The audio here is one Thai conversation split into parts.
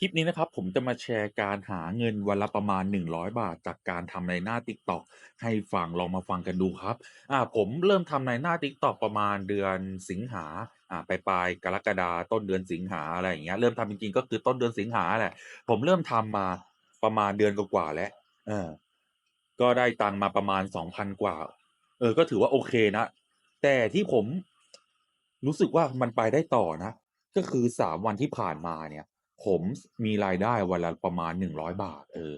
คลิปนี้นะครับ ผมจะมาแชร์การหาเงินวันละประมาณ 100 บาท จากการทำในหน้า TikTok ให้ฟังลองมาฟังกันดูครับอ่าผมเริ่มทำในหน้า TikTok ประมาณเดือนสิงหาอ่าปลายกรกฎาต้นเดือนสิงหาอะไรอย่างเงี้ยเริ่มทำจริงๆก็คือต้นเดือนสิงหาแหละ ผมเริ่มทำมาประมาณเดือนกว่าๆแล้วเออก็ได้ตังมาประมาณ 2,000 กว่า เออ ก็ถือว่าโอเคนะ แต่ที่ผมรู้สึกว่ามันไปได้ต่อนะ ก็คือ3วันที่ผ่านมาเนี่ย ผมสมีรายได้วันละประมาณ100บาท เออ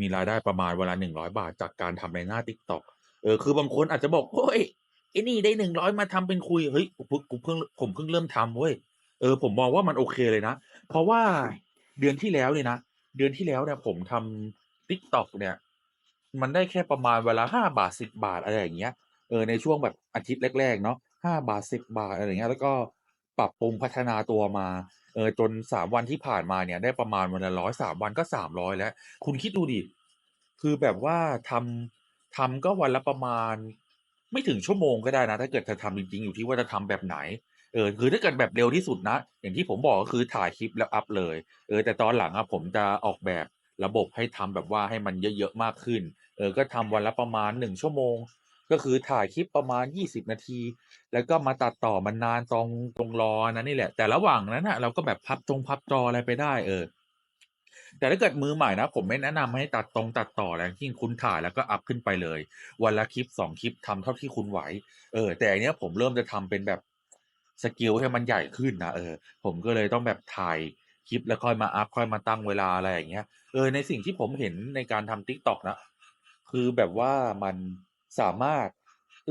มีรายได้ประมาณวันละ100บาท จากการทำในหน้า TikTok เออ คือบางคนอาจจะบอก"โอ๊ยไอ้นี่ได้100มาทำเป็นคุย"เฮ้ยกูเพิ่งกูเพิ่งผมเพิ่งเริ่มทำเว้ย เออ ผมมองว่ามันโอเคเลยนะ เพราะว่าเดือนที่แล้วเนี่ยนะ เดือนที่แล้วเนี่ยผมทำ TikTok เนี่ย มันได้แค่ประมาณวันละ5บาท10บาทอะไรอย่างเงี้ย เออ ในช่วงแบบอาทิตย์แรกๆเนาะ5บาท10บาทอะไรอย่างเงี้ย แล้วก็ ปรับปรุงพัฒนาตัวมาเออจน3วันที่ผ่านมาเนี่ยได้ประมาณวันละ100 3วันก็300แล้ว คุณคิดดูดิคือแบบว่าทำทำก็วันละประมาณ ไม่ถึงชั่วโมงก็ได้นะ ถ้าเกิดจะทำจริงๆอยู่ที่ว่าจะทำแบบไหนเออคือถ้าเกิดแบบเร็วที่สุดนะ อย่างที่ผมบอกก็คือถ่ายคลิปแล้วอัปเลยเออแต่ตอนหลังอะผมจะออกแบบระบบให้ทำแบบว่าให้มันเยอะๆมากขึ้น เออก็ทำวันละประมาณ1ชั่วโมง ก็คือถ่ายคลิปประมาณ 20 นาที แล้วก็มาตัดต่อมันนานตรงตรงรอนนั้นนี่แหละ แต่ระหว่างนั้นน่ะเราก็แบบพับจงพับจออะไรไปได้เออ แต่ถ้าเกิดมือใหม่นะ ผมไม่แนะนำให้ตัดตรงตัดต่ออะไรทั้งสิ้นคุณถ่ายแล้วก็อัปขึ้นไปเลย วันละคลิป2คลิปทำเท่าที่คุณไหว เออ แต่อันเนี้ยผมเริ่มจะทำเป็นแบบสเกลให้มันใหญ่ขึ้นนะเออ ผมก็เลยต้องแบบถ่ายคลิปแล้วค่อยมาอัปค่อยมาตั้งเวลาอะไรอย่างเงี้ย เออในสิ่งที่ผมเห็นในการทำ TikTok นะ คือแบบว่ามัน สามารถ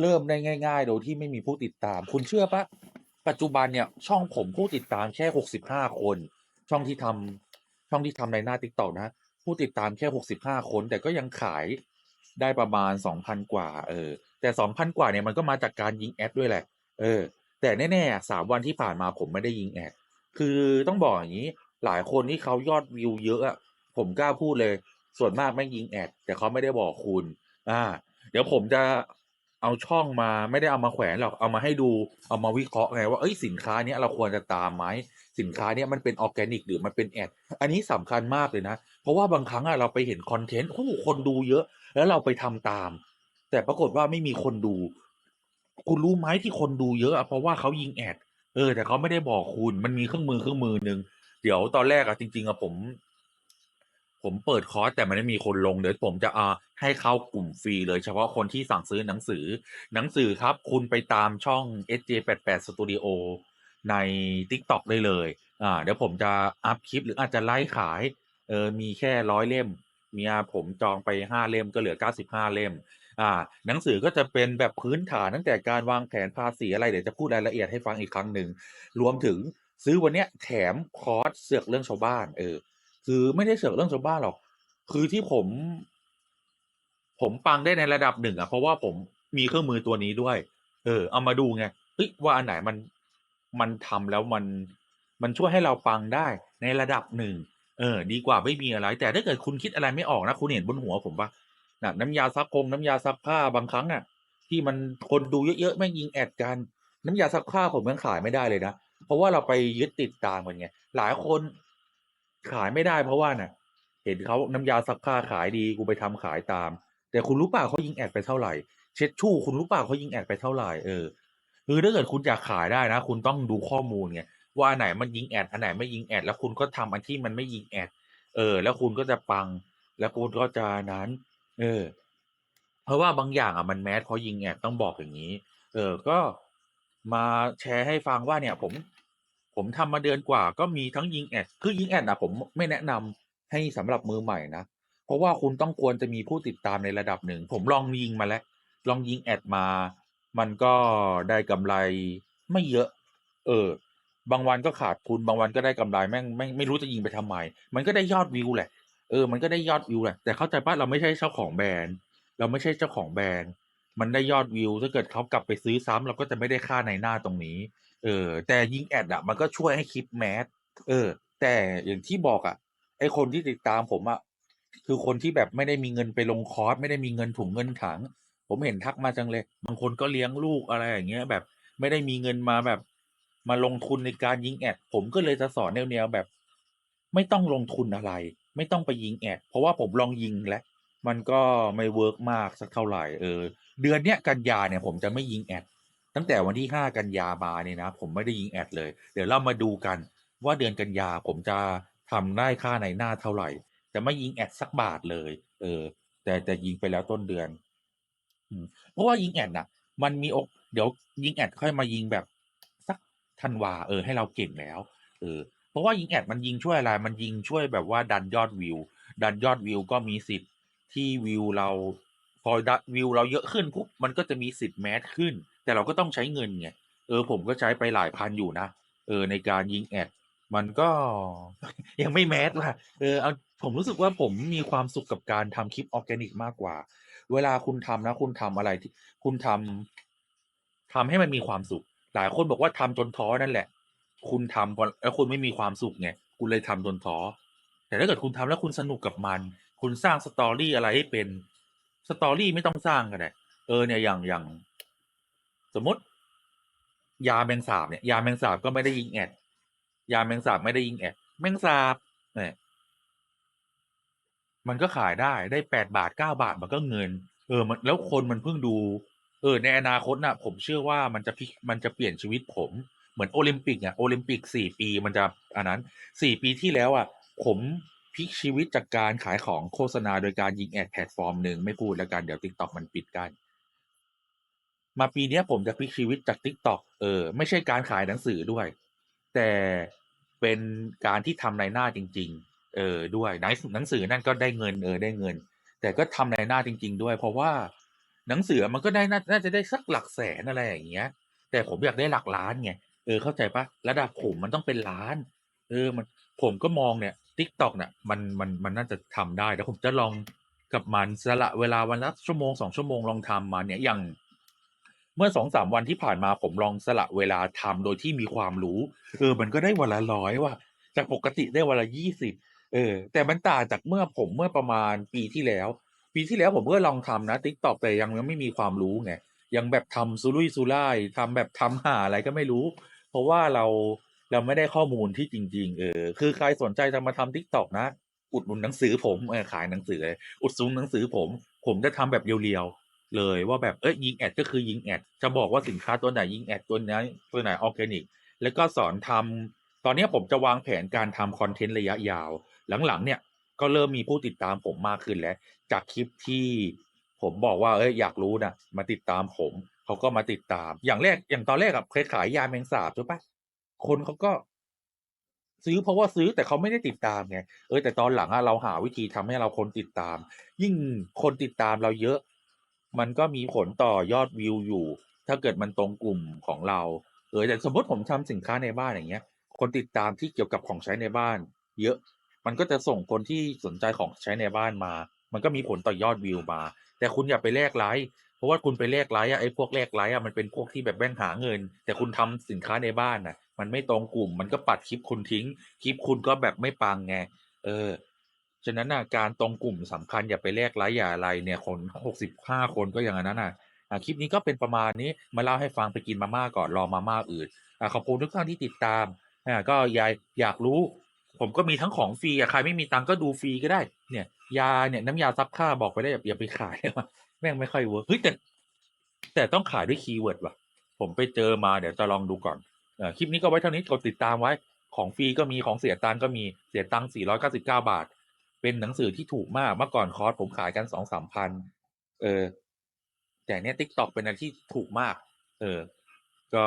เริ่มได้ง่าย ๆ โดยที่ไม่มีผู้ติดตาม คุณเชื่อปล่าปัจจุบันเนี่ยช่องผมผู้ติดตามแค่65คน ช่องที่ทำช่องที่ทำในหน้า TikTok นะ ผู้ติดตามแค่65คน แต่ก็ยังขายได้ประมาณ2,000กว่า เออ แต่2,000กว่าเนี่ยมันก็มาจากการยิงแอดด้วยแหละ เออ แต่แน่ๆอะ3วันที่ผ่านมาผมไม่ได้ยิงแอดคือต้องบอกอย่างงี้หลายคนที่เขายอดวิวเยอะอะผมกล้าพูดเลย ส่วนมากแม่ยิงแอดแต่เขาไม่ได้บอกคุณ อ่า เดี๋ยวผมจะเอาช่องมาไม่ได้เอามาแขวนหรอกเอามาให้ดูเอามาวิเคราะห์ไงว่าเฮ้ยสินค้าเนี้ยเราควรจะตามไหมสินค้าเนี้ยมันเป็นออร์แกนิกหรือมันเป็นแอดอันนี้สำคัญมากเลยนะ เพราะว่าบางครั้งอะเราไปเห็นคอนเทนต์โอ้โฮคนดูเยอะ แล้วเราไปทำตาม แต่ปรากฏว่าไม่มีคนดู คุณรู้ไหมที่คนดูเยอะอะเพราะว่าเขายิงแอดเออแต่เขาไม่ได้บอกคุณมันมีเครื่องมือเครื่องมือหนึ่งเดี๋ยวตอนแรกอะจริงๆอะผม ผมเปิดคอร์สแต่มันไม่มีคนลงเดี๋ยวผมจะอ่าให้เข้ากลุ่มฟรีเลยเฉพาะคนที่สั่งซื้อหนังสือ หนังสือครับ คุณไปตามช่อง SJ88 สตูดิโอใน TikTok ได้เลย อ่า เดี๋ยวผมจะอัปคลิปหรืออาจจะไลฟ์ขาย เออ มีแค่100เล่มเมียผมจองไป5เล่มก็เหลือ95เล่ม อ่า หนังสือก็จะเป็นแบบพื้นฐานตั้งแต่การวางแผนภาษีอะไร เดี๋ยวจะพูดรายละเอียดให้ฟังอีกครั้งหนึ่ง รวมถึงซื้อวันเนี้ยแถมคอร์สเสือกเรื่องชาวบ้าน เออ คือไม่ได้เสือกเรื่องชาวบ้านหรอก คือที่ผม ผมปังได้ในระดับหนึ่งอะเพราะว่าผมมีเครื่องมือตัวนี้ด้วย เออ เอามาดูไงเฮ้ยว่าอันไหนมันมันทำแล้วมันมันช่วยให้เราปังได้ในระดับหนึ่ง เออ ดีกว่าไม่มีอะไร แต่ถ้าเกิดคุณคิดอะไรไม่ออกนะ คุณเห็นบนหัวผมปล่าน่ะน้ำยาซักคงน้ำยาซักผ้าบางครั้งอะที่มันคนดูเยอะๆแม่งยิงแอดกัน น้ำยาซักผ้าผมยังขายไม่ได้เลยนะ เพราะว่าเราไปยึดติดตามมันไงหลายคน ขายไม่ได้เพราะว่าน่ะ เห็นเขาน้ำยาซักผ้าขายดีกูไปทำขายตาม แต่คุณรู้ป่าเขายิงแอดไปเท่าไหร่ เช็ดชู่คุณรู้ป่าเขายิงแอดไปเท่าไหร่เออคือถ้าเกิดคุณอยากขายได้นะ คุณต้องดูข้อมูลไงว่าอันไหนมันยิงแอดอันไหนไม่ยิงแอดแล้วคุณก็ทำอันที่มันไม่ยิงแอดเออ แล้วคุณก็จะปัง แล้วคุณก็จะนั้น เออ เพราะว่าบางอย่างอะมันแมสเพราะยิงแอดต้องบอกอย่างงี้ เออ ก็มาแชร์ให้ฟังว่าเนี่ย ผม ผมทำมาเดือนกว่า ก็มีทั้งยิงแอดคือยิงแอดอะผมไม่แนะนำให้สำหรับมือใหม่นะ เพราะว่าคุณต้องควรจะมีผู้ติดตามในระดับหนึ่ง ผมลองยิงมาแล้ว ลองยิงแอดมา มันก็ได้กำไรไม่เยอะ เออ บางวันก็ขาดทุนบางวันก็ได้กำไรแม่งแม่งไม่รู้จะยิงไปทำไม มันก็ได้ยอดวิวแหละ เออ มันก็ได้ยอดวิวแหละ แต่เข้าใจเปล่าเราไม่ใช่เจ้าของแบรนด์ เราไม่ใช่เจ้าของแบรนด์ มันได้ยอดวิว ถ้าเกิดเขากลับไปซื้อซ้ำเราก็จะไม่ได้ค่าในหน้าตรงนี้ เออ แต่ยิงแอดอะมันก็ช่วยให้คลิปแมสเออ แต่อย่างที่บอกอะไอ้คนที่ติดตามผมอะคือคนที่แบบไม่ได้มีเงินไปลงคอร์สไม่ได้มีเงินถุงเงินถัง ผมเห็นทักมาจังเลย บางคนก็เลี้ยงลูกอะไรอย่างเงี้ย แบบไม่ได้มีเงินมาแบบมาลงทุนในการยิงแอด ผมก็เลยจะสอนแนวๆแบบ ไม่ต้องลงทุนอะไร ไม่ต้องไปยิงแอด เพราะว่าผมลองยิงแล้ว มันก็ไม่เวิร์กมากสักเท่าไหร่เออ เดือนเนี้ยกันยาเนี่ยผมจะไม่ยิงแอด ตั้งแต่วันที่ 5 กันยามาเนี่ยนะผมไม่ได้ยิงแอดเลย เดี๋ยวเรามาดูกันว่าเดือนกันยาผมจะทำได้ค่าในหน้าเท่าไหร่ จะไม่ยิงแอดสักบาทเลย เออ แต่แต่ยิงไปแล้วต้นเดือนอืเพราะว่ายิงแอดนะมันมีอกเดี๋ยวยิงแอดค่อยมายิงแบบสักธันวาเออให้เราเก่งแล้วเออเพราะว่ายิงแอดมันยิงช่วยอะไร มันยิงช่วยแบบว่าดันยอดวิว ดันยอดวิวก็มีสิทธิ์ที่วิวเรา อดวิวเราเยอะขึ้นปุ๊บมันก็จะมีสิทธิ์ Match ขึ้น แต่เราก็ต้องใช้เงินไงเออผมก็ใช้ไปหลายพันอยู่นะเออในการยิงแอดมันก็ยังไม่ Match ว่ะเออเอาผมรู้สึกว่าผมมีความสุขกับการทำคลิปออร์แกนิกมากกว่า เวลาคุณทำนะ คุณทำอะไรที่คุณทำทำให้มันมีความสุข หลายคนบอกว่าทำจนท้อนั่นแหละ คุณทำพอแล้วคุณไม่มีความสุขไงคุณเลยทำจนท้อแต่ถ้าเกิดคุณทำแล้วคุณสนุกกับมัน คุณสร้าง Story อะไรให้เป็น Story ไม่ต้องสร้างก็ได้เออเนี่ยอย่างอย่าง สมมติ ยาแมงสาบเนี่ย ยาแมงสาบก็ไม่ได้ยิงแอด ยาแมงสาบไม่ได้ยิงแอด แมงสาบเนี่ยมันก็ขายได้ได้8บาท9บาทมันก็เงิน เออ มันแล้วคนมันเพิ่งดู เออ ในอนาคตน่ะ ผมเชื่อว่ามันจะพลิกมันจะเปลี่ยนชีวิตผม เหมือนโอลิมปิกอะโอลิมปิก4ปีมันจะอันนั้น4ปีที่แล้วอะผม พลิกชีวิตจากการขายของโฆษณาโดยการยิงแอดแพลตฟอร์มหนึ่งไม่พูดแล้วกันเดี๋ยว TikTok มันปิดกัน มาปีนี้ผมจะพลิกชีวิตจาก TikTok เออ ไม่ใช่การขายหนังสือด้วย แต่เป็นการที่ทำนายหน้าจริง ๆ เออด้วยหนังสหนังสือนั่นก็ได้เงินเออได้เงิน แต่ก็ทำนายหน้าจริง ๆ ด้วย เพราะว่าหนังสือมันก็ได้น่าจะได้สักหลักแสนอะไรอย่างเงี้ย แต่ผมอยากได้หลักล้านไงเออเข้าใจปล่า?ระดับผมมันต้องเป็นล้าน เออมันผมก็มองเนี่ย TikTok น่ะมันมันมันน่าจะทำได้เดี๋ยวผมจะลองกับมันสละเวลาวันละชั่วโมง2ชั่วโมงลองทำมันเนี่ยอย่างเมื่อ2-3วันที่ผ่านมาผมลองสละเวลาทำโดยที่มีความรู้ เออ มันก็ได้วันละ100ว่ะจากปกติได้วันละ20เออ แต่มันต่างจากเมื่อผมเมื่อประมาณปีที่แล้ว ปีที่แล้วผมก็ลองทำนะ TikTok แต่ยังยังไม่มีความรู้ไงยังแบบทำสุรุ่ยสุร่ายทำแบบทำหาอะไรก็ไม่รู้ เพราะว่าเรา เราไม่ได้ข้อมูลที่จริง ๆ เออ คือใครสนใจจะมาทำ TikTok นะ อุดหนุนหนังสือผมเออขายหนังสือเลย อุดหนุนหนังสือผม ผมจะทำแบบเรียวๆเลยว่าแบบเฮ้ยยิงแอดก็คือยิงแอด จะบอกว่าสินค้าตัวไหนยิงแอดตัวไหนตัวไหนออร์แกนิก แล้วก็สอนทำตอนนี้ผมจะวางแผนการทำคอนเทนต์ระยะยาว หลังๆ เนี่ยก็เริ่มมีผู้ติดตามผมมากขึ้นแล้ว จากคลิปที่ผมบอกว่าเฮ้ยอยากรู้นะมาติดตามผม เขาก็มาติดตาม อย่างแรกอย่างตอนแรกอะเคยขายยาแมงสาบใช่ปล่า คนเขาก็ซื้อเพราะว่าซื้อแต่เขาไม่ได้ติดตามไงเออแต่ตอนหลังอะเราหาวิธีทำให้เราคนติดตาม ยิ่งคนติดตามเราเยอะ มันก็มีผลต่อยอดวิวอยู่ ถ้าเกิดมันตรงกลุ่มของเรา เออแต่สมมติผมทำสินค้าในบ้านอย่างเงี้ย คนติดตามที่เกี่ยวกับของใช้ในบ้าน เยอะ มันก็จะส่งคนที่สนใจของใช้ในบ้านมา มันก็มีผลต่อยอดวิวมา แต่คุณอย่าไปแลกไลก์เพราะว่าคุณไปแลกไลก์อะไอ้พวกแลกไลก์อะมันเป็นพวกที่แบบแม่งหาเงิน แต่คุณทำสินค้าในบ้านน่ะ มันไม่ตรงกลุ่ม มันก็ปัดคลิปคุณทิ้ง คลิปคุณก็แบบไม่ปังไง เออ ฉะนั้นน่ะการตรงกลุ่มสำคัญอย่าไปแลกไลก์อย่าอะไรเนี่ยคน65คนก็อย่างนั้นน่ะอ่าคลิปนี้ก็เป็นประมาณนี้มาเล่าให้ฟังไปกินมาม่าก่อนรอมาม่าอืดอ่าขอบคุณทุกท่านที่ติดตามอ่าก็ยายอยากรู้ ผมก็มีทั้งของฟรีอะใครไม่มีตังก็ดูฟรีก็ได้ เนี่ย ยาเนี่ยน้ำยาซักผ้าบอกไปแล้อย่าอย่าไปขายแม่งไม่ค่อยเวิร์กเฮ้ยแต่แต่ต้องขายด้วยคีย์เวิร์ดว่ะ ผมไปเจอมาเดี๋ยวจะลองดูก่อน คลิปนี้ก็ไว้เท่านี้กดติดตามไว้ของฟรีก็มีของเสียตังก็มีเสียตังค์499บเก้าบาท เป็นหนังสือที่ถูกมากเมื่อก่อนคอร์สผมขายกัน2-3พันเออ แต่เนี่ย TikTok เป็นอะไรที่ถูกมาก เออ ก็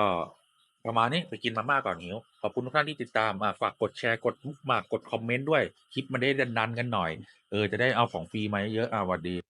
ประมาณนี้ไปกินมาม่าก่อนหิว ขอบคุณทุกท่านที่ติดตามฝากกดแชร์กดบุ๊กมาร์กกดคอมเมนต์ด้วย คลิปมันได้ดันๆกันหน่อย เออ จะได้เอาของฟรีมาเยอะอ่าสวัสดี